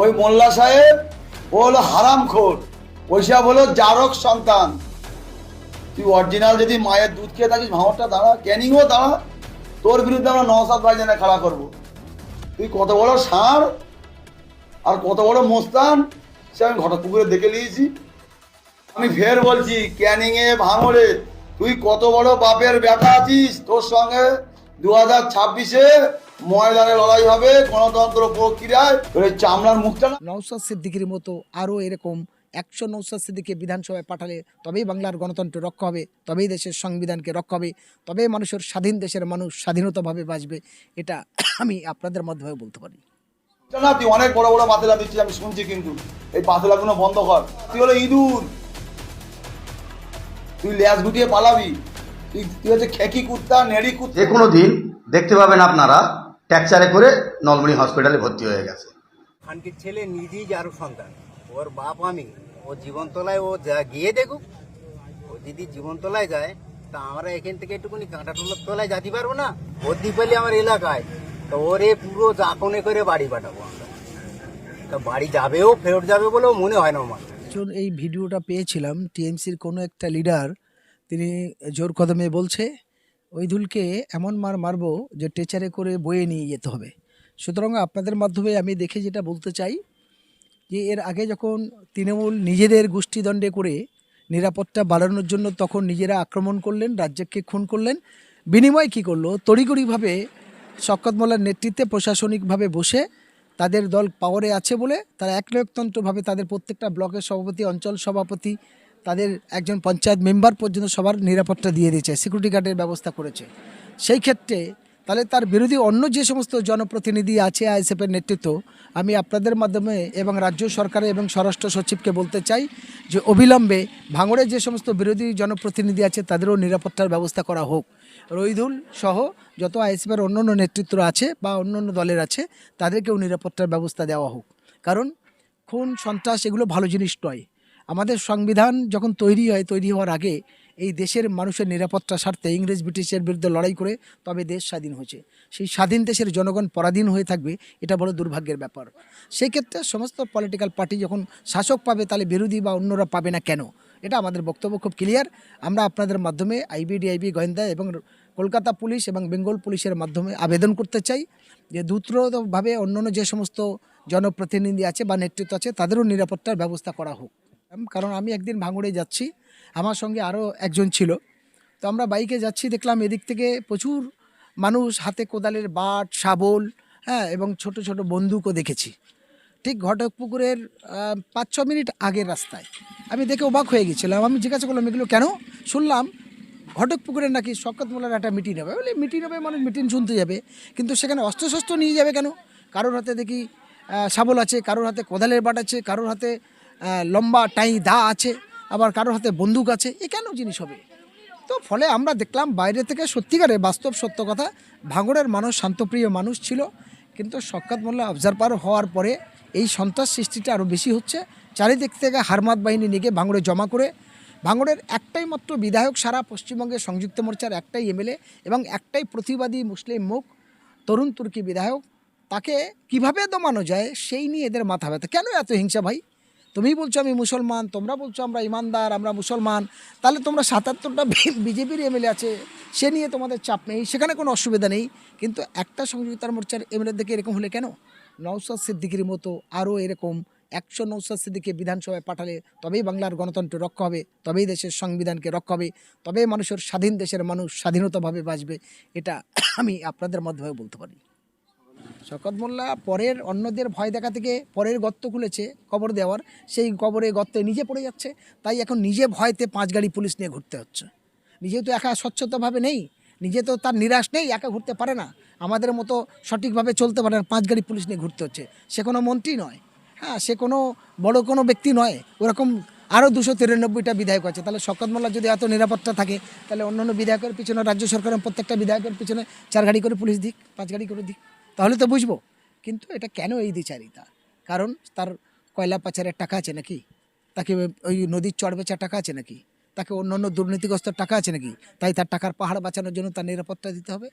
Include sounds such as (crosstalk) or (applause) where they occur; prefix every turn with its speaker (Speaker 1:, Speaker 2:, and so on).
Speaker 1: ওই মোল্লা সাহেব, ও হলো হারামখোর ওইসব হলো জারক সন্তান। তুই অরিজিনাল যদি মায়ের দুধ খেয়ে থাকিস, ভাঙরটা দাঁড়া, ক্যানিংও দাঁড়া, তোর বিরুদ্ধে আমরা নসাদ ভাইজানে খাড়া করব। তুই কত বড় ষাঁড় আর কত বড় মোস্তান, সে আমি ঘটকপুকুরে দেখে নিয়েছি। আমি ফের বলছি ক্যানিং এ ভাঙড়ে তুই কত বড় বাপের ব্যাটা আছিস? তোর সঙ্গে দু হাজার ছাব্বিশে ময়দানে লড়াই হবে গণতন্ত্র প্রক্রিয়ায়। তোর এই চামড়ার মুখটা না
Speaker 2: নৌসাদ সিদ্দিকির মতো আরও এরকম একশো নৌসাদ বিধানসভায় পাঠালে তবেই বাংলার গণতন্ত্র রক্ষা হবে তবেই দেশের সংবিধানকে রক্ষা হবে তবেই মানুষের স্বাধীন দেশের মানুষ স্বাধীনতাভাবে বাঁচবে এটা আমি আপনাদের মাধ্যমে বলতে পারি।
Speaker 1: না তুই অনেক বড় বড় পাতলা দিচ্ছিস আমি শুনছি কিন্তু। এই পাতলাগুলো বন্ধ কর। তুই হলো ইঁদুর। তুই ল্যাস গুটিয়ে পালাবি। তুই তুই হচ্ছে খেকি কুত্তা নেড়ি কুত্তা।
Speaker 3: যে কোনো দিন দেখতে পাবেন আপনারা ট্যাকচারে করে নলমণি হসপিটালে ভর্তি হয়ে গেছে।
Speaker 4: খানকির ছেলে নিজেই যার সন্তান। ওর বাপ আমি। ও জীবনতলায় ও যা গিয়ে দেখুক ও যদি জীবনতলায় যায় তা আমরা এখান থেকে একটুখানি কাঁটা টুলোর তলায় যেতে পারব না? ওর দিপালি আমার এলাকায়। তো ওরে পুরো জাকনে করে বাড়ি পাঠাবো আমরা। তা বাড়ি যাবেও ফেরত যাবে বলেও মনে হয় না আমার।
Speaker 2: এই ভিডিওটা পেয়েছিলাম টিএমসির কোনো একটা লিডার তিনি জোর কদমে বলছে ওই দুলকে এমন মার মারব যে টেচারে করে বয়ে নিয়ে যেতে হবে। সুতরাং আপনাদের মাধ্যমে আমি দেখে যেটা বলতে চাই যে, এর আগে যখন তৃণমূল নিজেদের গোষ্ঠীদণ্ডে করে নিরাপত্তা বাড়ানোর জন্য তখন নিজেরা আক্রমণ করলেন, রাজ্যকে খুন করলেন, বিনিময় কি করল? তড়িগড়িভাবে শকত মোল্লার নেতৃত্বে প্রশাসনিকভাবে বসে তাদের দল পাওয়ারে আছে বলে তারা একনায়কতন্ত্রভাবে তাদের প্রত্যেকটা ব্লকের সভাপতি, অঞ্চল সভাপতি তাদের একজন পঞ্চায়েত মেম্বার পর্যন্ত সবার নিরাপত্তা দিয়ে দিয়েছে সিকিউরিটি গার্ডের ব্যবস্থা করেছে। সেই ক্ষেত্রে তাহলে তার বিরোধী অন্য যে সমস্ত জনপ্রতিনিধি আছে আইএসএফের নেতৃত্ব, আমি আপনাদের মাধ্যমে এবং রাজ্য সরকারের এবং স্বরাষ্ট্র সচিবকে বলতে চাই যে অবিলম্বে ভাঙড়ে যে সমস্ত বিরোধী জনপ্রতিনিধি আছে তাদেরও নিরাপত্তার ব্যবস্থা করা হোক। রইদুল সহ যত আইএসএফের অন্য অন্য নেতৃত্ব আছে বা অন্য অন্য দলের আছে, তাদেরকেও নিরাপত্তার ব্যবস্থা দেওয়া হোক। কারণ খুন, সন্ত্রাস এগুলো ভালো জিনিস নয়। আমাদের সংবিধান যখন তৈরি হয়, তৈরি হওয়ার আগে এই দেশের মানুষের নিরাপত্তা স্বার্থে ইংরেজ, ব্রিটিশের বিরুদ্ধে লড়াই করে তবে দেশ স্বাধীন হয়েছে। সেই স্বাধীন দেশের জনগণ পরাধীন হয়ে থাকবে, এটা বড় দুর্ভাগ্যের ব্যাপার। সেই ক্ষেত্রে সমস্ত পলিটিক্যাল পার্টি যখন শাসক পাবে, তাহলে বিরোধী বা অন্যরা পাবে না কেন? এটা আমাদের বক্তব্য খুব ক্লিয়ার আমরা আপনাদের মাধ্যমে আইবিডিআইবি গোয়েন্দা এবং কলকাতা পুলিশ এবং বেঙ্গল পুলিশের মাধ্যমে আবেদন করতে চাই যে দ্রুতভাবে অন্যান্য যে সমস্ত জনপ্রতিনিধি আছে বা নেতৃত্ব আছে, তাদেরও নিরাপত্তার ব্যবস্থা করা হোক। কারণ আমি একদিন ভাঙড়ে যাচ্ছি। আমার সঙ্গে আরও একজন ছিল। তো আমরা বাইকে যাচ্ছি, দেখলাম এদিক থেকে প্রচুর মানুষ হাতে কোদালের বাট, শাবল হ্যাঁ এবং ছোট ছোট বন্দুকও দেখেছি। ঠিক ঘটকপুকুরের পাঁচ ছ মিনিট আগের রাস্তায়। আমি দেখে অবাক হয়ে গেছিলাম। আমি জিজ্ঞাসা করলাম, এগুলো কেন? শুনলাম ঘটকপুকুরের নাকি শকত মোল্লার একটা মিটিং হবে। বলে, মিটিং হবে মানে মিটিং শুনতে যাবে। কিন্তু সেখানে অস্ত্রশস্ত্র নিয়ে যাবে কেন? কারোর হাতে দেখি শাবল আছে, কারোর হাতে কোদালের বাট আছে, কারোর হাতে লম্বা টাই দা আছে, আবার কারোর হাতে বন্দুক আছে, এ কেন জিনিস হবে? তো ফলে আমরা দেখলাম বাইরে থেকে সত্যিকারে বাস্তব সত্য কথা, ভাঙড়ের মানুষ, শান্তপ্রিয় মানুষ ছিল, কিন্তু শক্কাত মোল্লা অবজারভার হওয়ার পরে এই সন্ত্রাস সৃষ্টিটা আরও বেশি হচ্ছে। চারিদিক থেকে হারমাত বাহিনী নিয়ে ভাঙড়ে জমা করে, ভাঙড়ের একটাই মাত্র বিধায়ক সারা পশ্চিমবঙ্গের সংযুক্ত মোর্চার একটাই এমএলএ এবং একটাই প্রতিবাদী মুসলিম মুখ, তরুণ তুর্কি বিধায়ক। তাকে কীভাবে দমানো যায়, সেই নিয়ে এদের মাথা ব্যথা। কেন এত হিংসা ভাই? তুমি বলছো আমি মুসলমান, তোমরা বলছো আমরা ইমানদার, আমরা মুসলমান, তাহলে তোমরা সাতাত্তরটা বিজেপির এমএলএ আছে, সে নিয়ে তোমাদের চাপ নেই, সেখানে কোনো অসুবিধা নেই, কিন্তু একটা সংযুক্তার মোর্চার এমএলএ দেখে এরকম হলে কেন? নৌসাদ সিদ্দিকির মতো আরও এরকম একশো নৌসাদ সিদ্দিককে বিধানসভায় পাঠালে তবেই বাংলার গণতন্ত্র রক্ষা হবে, তবেই দেশের সংবিধানকে রক্ষা হবে, তবেই মানুষের স্বাধীন দেশের মানুষ স্বাধীনতাভাবে বাঁচবে, এটা (coughs) আমি আপনাদের মাধ্যমে বলতে পারি। শকত মোল্লা পরের অন্যদের ভয় দেখা থেকে পরের গর্ত খুলেছে কবর দেওয়ার। সেই কবরে গর্তে নিজে পড়ে যাচ্ছে। তাই এখন নিজে ভয়তে পাঁচ গাড়ি পুলিশ নিয়ে ঘুরতে হচ্ছে। নিজে তো একা স্বচ্ছতাভাবে নেই। নিজে তো তার নিরাশ নেই, একা ঘুরতে পারে না। আমাদের মতো সঠিকভাবে চলতে পারে না, পাঁচ গাড়ি পুলিশ নিয়ে ঘুরতে হচ্ছে। সে কোনো মন্ত্রী নয়। হ্যাঁ সে কোনো বড় কোনো ব্যক্তি নয়। ওরকম আরও দুশো তিরানব্বইটা বিধায়ক আছে। তাহলে শকত মোল্লার যদি এত নিরাপত্তা থাকে, তাহলে অন্যান্য বিধায়কের পিছনে, রাজ্য সরকারের প্রত্যেকটা বিধায়কের পিছনে চার গাড়ি করে পুলিশ দিক, পাঁচ গাড়ি করে দিক। তাহলে তো বুঝব। কিন্তু এটা কেন এই দ্বিচারিতা? কারণ তার কয়লা পাচারের টাকা আছে নাকি? তাকে ওই নদীর চড় বেচার টাকা আছে নাকি? তাকে অন্য অন্য দুর্নীতিগ্রস্ত টাকা আছে নাকি? তাই তার টাকার পাহাড় বাঁচানোর জন্য তার নিরাপত্তা দিতে হবে?